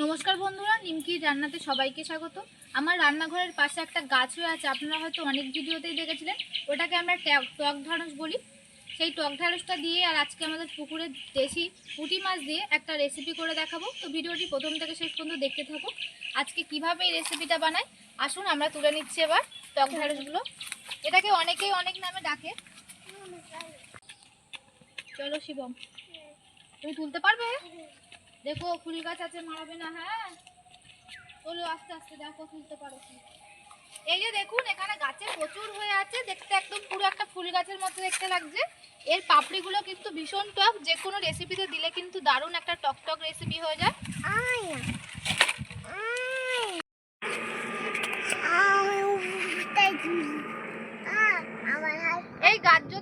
নমস্কার বন্ধুরা, নিমকি রান্নাতে সবাইকে স্বাগত। আমার রান্নাঘরের পাশে একটা গাছ হয়ে আছে, আপনারা হয়তো অনেক ভিডিওতেই দেখেছিলেন। ওটাকে আমরা টক ঢাঁড়স বলি। সেই টক ঢাঁড়সটা দিয়ে আর আজকে আমাদের পুকুরের দেশি পুঁটি মাছ দিয়ে একটা রেসিপি করে দেখাবো। তো ভিডিওটি প্রথম থেকে শেষ পর্যন্ত দেখতে থাকো। আজকে কীভাবে এই রেসিপিটা বানাই? আসুন, আমরা তুলে নিচ্ছি এবার টক ঢাঁড়সগুলো এটাকে অনেকেই অনেক নামে ডাকে। চলো, শিবম। তুমি তুলতে পারবে? দেখো, ফুল গাছ আছে, মারাবে না হ্যাঁ? চলো আস্তে আস্তে, দেখো, তুলতে পারো। এই যে দেখুন, এখানে গাছে প্রচুর হয়ে আছে, দেখতে একদম পুরো একটা ফুল গাছের মতো দেখতে লাগছে। এর পাপড়িগুলো কিন্তু ভীষণ টক যে কোনো রেসিপিতে দিলে কিন্তু দারুণ একটা টক টক রেসিপি হয়ে যায়। গাছ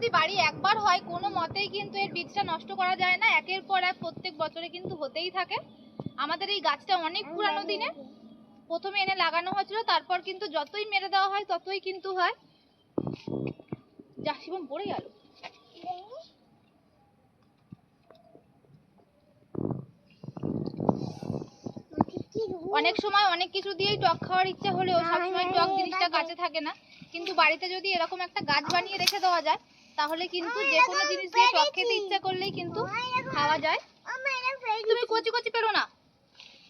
যদি বাড়ি একবার হয় কোনো মতেই কিন্তু এর বীজটা নষ্ট করা যায় না। একের পর এক প্রত্যেক বছরে কিন্তু হতেই থাকে। আমাদের এই গাছটা অনেক পুরানো দিনে প্রথমে এনে লাগানো হয়েছিল তারপর কিন্তু যতই মেরে দেওয়া হয় ততই কিন্তু হয়। যা শিবম পড়ে গেল। অনেক সময় অনেক কিছু দিয়েই টক খাওয়ার ইচ্ছা হলেও সবসময় টক জিনিসটা গাছে থাকে না। কিন্তু বাড়িতে যদি এরকম একটা গাছ বানিয়ে রেখে দেওয়া যায় তাহলে কিন্তু যে কোনো জিনিস দিয়ে টক খেতে ইচ্ছা করলেই কিন্তু খাওয়া যায়। তুমি কচি কচি পেরো না।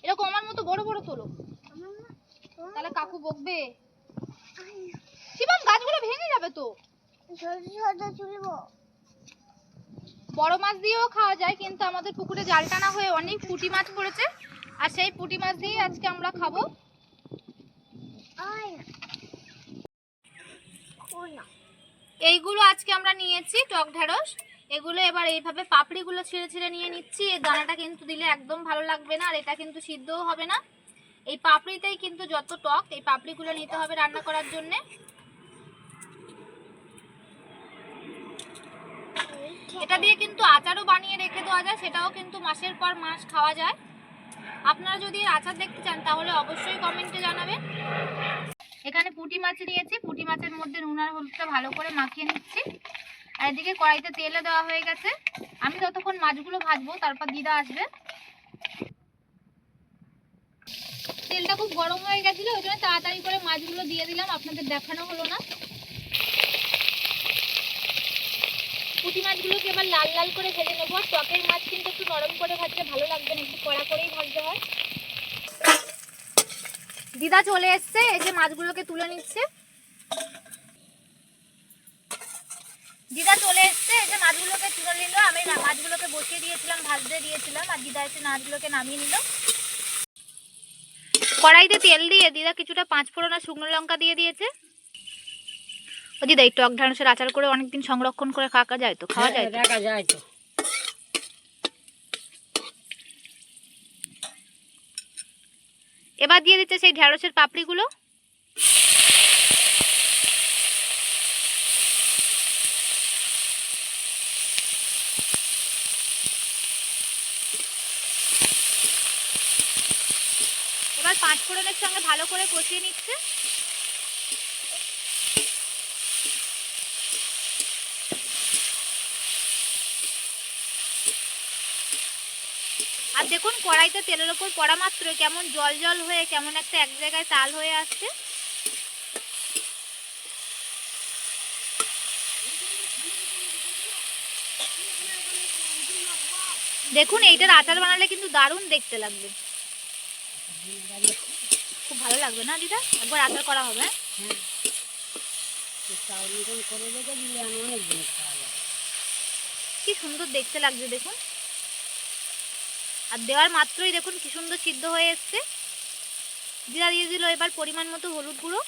এরকম আমার মতো বড় বড় তোলো তাহলে কাকু বকবে। শিবম গাছগুলো ভেঙে যাবে তো। বড় মাছ দিয়েও খাওয়া যায় কিন্তু আমাদের পুকুরে জাল টানা হয়ে অনেক পুঁটি মাছ পড়েছে। আর সেই পুঁটি মাছ দিয়েই আজকে আমরা খাব। এইগুলো আজকে আমরা নিয়েছি, টক ঢেঁড়স। এগুলো এবার এইভাবে পাপড়িগুলো ছিঁড়ে ছিঁড়ে নিয়ে নিচ্ছি। এই দানাটা কিন্তু দিলে একদম ভালো লাগবে না, আর এটা কিন্তু সিদ্ধও হবে না। এই পাপড়িতেই কিন্তু যত টক, এই পাপড়িগুলো নিতে হবে রান্না করার জন্যে। এটা দিয়ে কিন্তু আচারও বানিয়ে রেখে দেওয়া যায়, সেটাও কিন্তু মাসের পর মাস খাওয়া যায়। আপনারা যদি আচার দেখতে চান, তাহলে অবশ্যই কমেন্টে জানাবেন। এখানে পুঁটি মাছ নিয়েছি। পুঁটি মাছের মধ্যে নুন আর হলুদটা ভালো করে মাখিয়ে নিচ্ছি। আর এদিকে কড়াইতে তেলে দেওয়া হয়ে গেছে। আমি ততক্ষণ মাছগুলো ভাজবো, তারপর দিদা আসবে। তেলটা খুব গরম হয়ে গেছিল, ওই জন্য তাড়াতাড়ি করে মাছগুলো দিয়ে দিলাম, আপনাদের দেখানো হলো না। পুঁটি মাছগুলোকে এবার লাল লাল করে ভেজে নেব। আর টকের মাছ কিন্তু একটু নরম করে ভাজলে ভালো লাগবে না, একটু কড়া করেই ভাজতে হয়। দিদা চলে এসছে এই যে মাছগুলোকে তুলে নিচ্ছে। দিদা চলে এসছে এই যে মাছগুলোকে তুলে নিল। আমি মাছগুলোকে বসিয়ে দিয়েছিলাম ভাজতে দিয়েছিলাম আর দিদা এসে মাছগুলোকে নামিয়ে নিল। কড়াইতে তেল দিয়ে দিদা কিছুটা পাঁচ ফোড়ন আর শুকনো লঙ্কা দিয়ে দিয়েছে। ও দিদা এই টক ঢাঁড়সের আচার করে অনেকদিন সংরক্ষণ করে খাওয়া যায় তো? খাওয়া যায় তো? দেখা যায় তো। এবার দিয়ে দিচ্ছে সেই ঢ্যাঁড়সের পাপড়িগুলো? এবার পাঁচ ফোড়নের সঙ্গে ভালো করে কষিয়ে নিচ্ছে। আর দেখুন কড়াইতে তেলের ওপর পড়া মাত্র কেমন জল জল হয়ে কেমন একটা এক জায়গায় তাল হয়ে আসছে। দেখুন এইটার আচার বানালে কিন্তু দারুণ দেখতে লাগবে। খুব ভালো লাগবে না দিদা? একবার আচার করা হবে হ্যাঁ? কি সুন্দর দেখতে লাগছে দেখুন। আর দেওয়ার মাত্রই দেখুন কি সুন্দর সিদ্ধ হয়ে এসছে। দিদা দিয়ে দিল এবার পরিমাণ মতো হলুদ গুঁড়ো।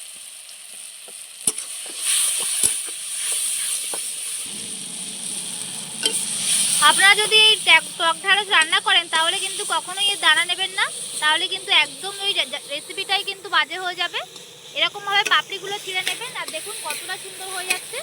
আপনারা যদি এই টক ঢ্যাঁড়স রান্না করেন, তাহলে কিন্তু কখনোই এর দানা নেবেন না। তাহলে কিন্তু একদম ওই রেসিপিটাই কিন্তু বাজে হয়ে যাবে। এরকমভাবে পাপড়িগুলো ছিঁড়ে নেবেন আর দেখুন কতটা সুন্দর হয়ে যাচ্ছে।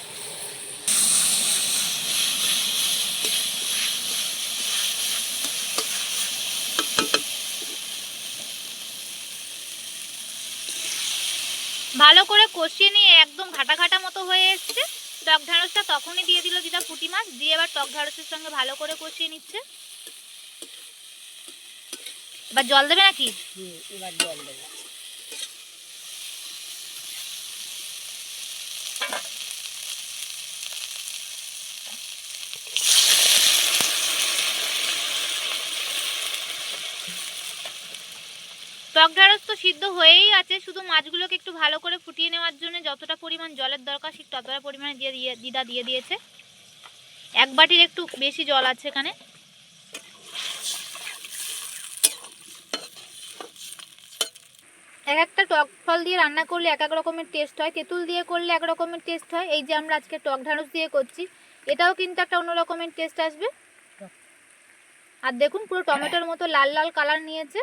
ভালো করে কষিয়ে নিয়ে একদম ঘাটা ঘাটা মতো হয়ে এসছে। টক ঢাঁড়সটা তখনই দিয়ে দিল দিদা পুঁটি মাছ, দিয়ে এবার টক ঢাঁড়সের সঙ্গে ভালো করে কষিয়ে নিচ্ছে। এবার জল দেবে নাকি? এবার জল দেবো টক ঢ্যাঁড়স তো সিদ্ধ হয়েই আছে, শুধু মাছগুলোকে একটু ভালো করে ফুটিয়ে নেওয়ার জন্য যতটা পরিমাণ জলের দরকার ঠিক ততটা পরিমাণে দিয়ে দিয়ে, দিদা দিয়ে দিয়েছে। এক বাটির একটু বেশি জল আছে এখানে। এক একটা টক ফল দিয়ে রান্না করলে এক এক রকমের টেস্ট হয়, তেঁতুল দিয়ে করলে এক রকমের টেস্ট হয়। এই যে আমরা আজকে টক ঢ্যাঁড়স দিয়ে করছি, এটাও কিন্তু একটা অন্য রকমের টেস্ট আসবে। আর দেখুন পুরো টমেটোর মতো লাল লাল কালার নিয়েছে।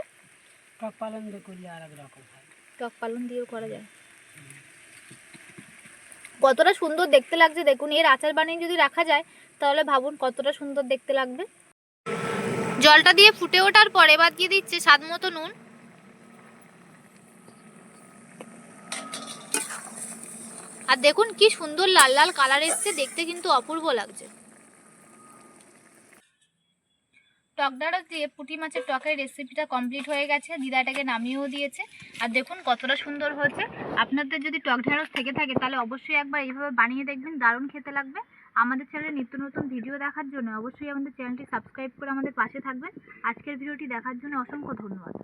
টক পালন করলে আর এক রকম টক পালন দিয়েও করা যায়। কতটা সুন্দর দেখতে লাগছে দেখুন, এর আচার বানিয়ে যদি রাখা যায়, তাহলে ভাবুন কতটা সুন্দর দেখতে লাগবে। জলটা দিয়ে ফুটে ওঠার পরে এবার দিয়ে দিচ্ছে স্বাদ মতো নুন। আর দেখুন কি সুন্দর লাল লাল কালার এসছে, দেখতে কিন্তু অপূর্ব লাগছে। টক ঢ্যাঁড়স দিয়ে পুঁটি মাছের টকের রেসিপিটা কমপ্লিট হয়ে গেছে, দিদাটাকে নামিয়েও দিয়েছে। আর দেখুন কতটা সুন্দর হয়েছে। আপনাদের যদি টক ঢ্যাঁড়স থেকে থাকে, তাহলে অবশ্যই একবার এইভাবে বানিয়ে দেখবেন, দারুণ খেতে লাগবে। আমাদের চ্যানেলে নিত্য নতুন ভিডিও দেখার জন্য অবশ্যই আমাদের চ্যানেলটি সাবস্ক্রাইব করে আমাদের পাশে থাকবেন। আজকের ভিডিওটি দেখার জন্য অসংখ্য ধন্যবাদ।